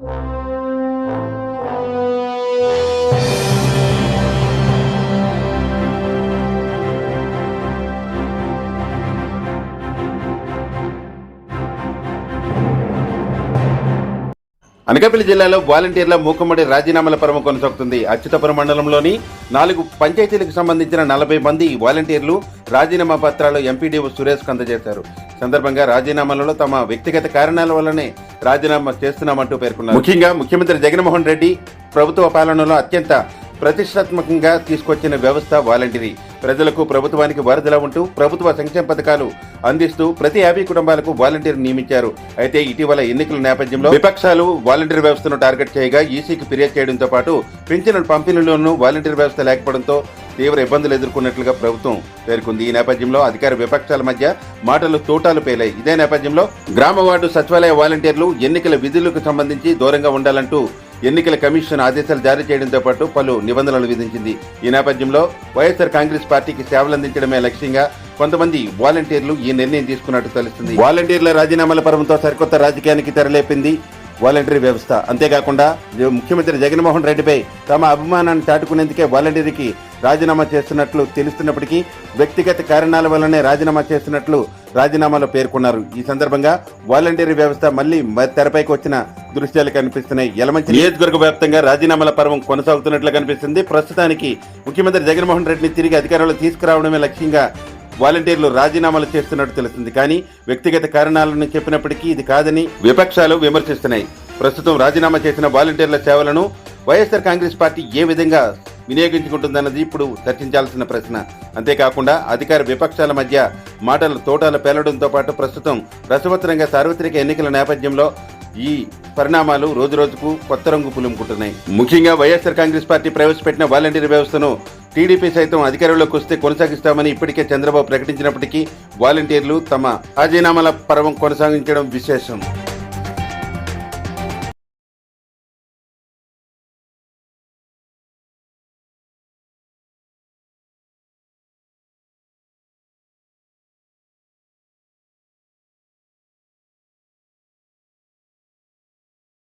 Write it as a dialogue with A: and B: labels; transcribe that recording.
A: అనకాపల్లి జిల్లాలో వాలంటీర్ల మూకమ్మడి రాజీనామాల పరమ కొనసాగుతుంది. అచ్యుతపురం మండలంలోని నాలుగు పంచాయతీలకు సంబంధించిన నలభై మంది వాలంటీర్లు రాజీనామా పత్రాలు ఎంపీడీఓ సురేష్ అందజేశారు. సందర్భంగా రాజీనామాలలో తమ వ్యక్తిగత కారణాల వల్లనే రాజీనామా చేస్తున్నామంటూ పేర్కొన్నారు. ముఖ్యంగా ముఖ్యమంత్రి జగన్మోహన్ రెడ్డి ప్రభుత్వ పాలనలో అత్యంత ప్రతిష్టాత్మకంగా తీసుకొచ్చిన వ్యవస్థ వాలంటీరీ. ప్రజలకు ప్రభుత్వానికి వారధిలా ఉంటూ ప్రభుత్వ సంక్షేమ పథకాలు అందిస్తూ ప్రతి యాభై కుటుంబాలకు వాలంటీర్ నియమించారు. అయితే ఇటీవల ఎన్నికల నేపథ్యంలో విపక్షాలు వాలంటీర్ వ్యవస్థను టార్గెట్ చేయగా ఈసీకి ఫిర్యాదు చేయడంతో పాటు పింఛను పంపిణీలోనూ వాలంటీర్ వ్యవస్థ లేకపోవడంతో తీవ్ర ఇబ్బందులు ఎదుర్కొన్నట్లుగా ప్రభుత్వం పేర్కొంది. ఈ నేపథ్యంలో అధికార విపక్షాల మధ్య మాటలు తూటాలు పేలాయి. ఇదే నేపథ్యంలో గ్రామ వార్డు సచివాలయ వాలంటీర్లు ఎన్నికల విధులకు సంబంధించి దూరంగా ఉండాలంటూ ఎన్నికల కమిషన్ ఆదేశాలు జారీ చేయడంతో పాటు పలు నిబంధనలు విధించింది. ఈ నేపథ్యంలో వైఎస్ఆర్ కాంగ్రెస్ పార్టీకి సేవలందించడమే లక్ష్యంగా కొంతమంది వాలంటీర్లు ఈ నిర్ణయం తీసుకున్నట్టు తెలుస్తుంది. వాలంటీర్ల రాజీనామాల పర్వంతో సరికొత్త రాజకీయానికి తెరలేపింది వాలంటీర్ వ్యవస్థ. అంతేకాకుండా ముఖ్యమంత్రి జగన్మోహన్ రెడ్డిపై తమ అభిమానాన్ని చాటుకునేందుకే వాలంటీర్కి రాజీనామా చేస్తున్నట్లు తెలుస్తున్నప్పటికీ వ్యక్తిగత కారణాల వల్లనే రాజీనామా చేస్తున్నట్లు రాజీనామాలో పేర్కొన్నారు. ఈ సందర్భంగా వాలంటీర్ వ్యవస్థ మళ్ళీ మ- తెరపైకి వచ్చిన దృశ్యాలు కనిపిస్తున్నాయి. యలమంచి నియోజకవర్గ వ్యాప్తంగా రాజీనామాల పర్వం కొనసాగుతున్నట్లు కనిపిస్తుంది. ప్రస్తుతానికి ముఖ్యమంత్రి జగన్మోహన్ రెడ్డిని తిరిగి అధికారంలో తీసుకురావడమే లక్ష్యంగా వాలంటీర్లు రాజీనామాలు చేస్తున్నట్టు తెలుస్తుంది. కానీ వ్యక్తిగత కారణాలను చెప్పినప్పటికీ ఇది కాదని విపక్షాలు విమర్శిస్తున్నాయి. ప్రస్తుతం రాజీనామా చేసిన వాలంటీర్ల సేవలను వైఎస్ఆర్ కాంగ్రెస్ పార్టీ ఏ విధంగా వినియోగించుకుంటుందన్నది ఇప్పుడు చర్చించాల్సిన ప్రశ్న. అంతేకాకుండా అధికార విపక్షాల మధ్య మాటల తోటాలు పేలడంతో పాటు ప్రస్తుతం రసవత్తరంగా సార్వత్రిక ఎన్నికల నేపథ్యంలో ఈ పరిణామాలు రోజు రోజుకు కొత్త రంగు పులుముకుంటున్నాయి. ముఖ్యంగా వైఎస్ఆర్ కాంగ్రెస్ పార్టీ ప్రవేశపెట్టిన వాలంటీర్ వ్యవస్థను టీడీపీ సైతం అధికారంలోకి వస్తే కొనసాగిస్తామని ఇప్పటికే చంద్రబాబు ప్రకటించినప్పటికీ వాలంటీర్లు తమ రాజీనామాల పర్వం కొనసాగించడం విశేషం.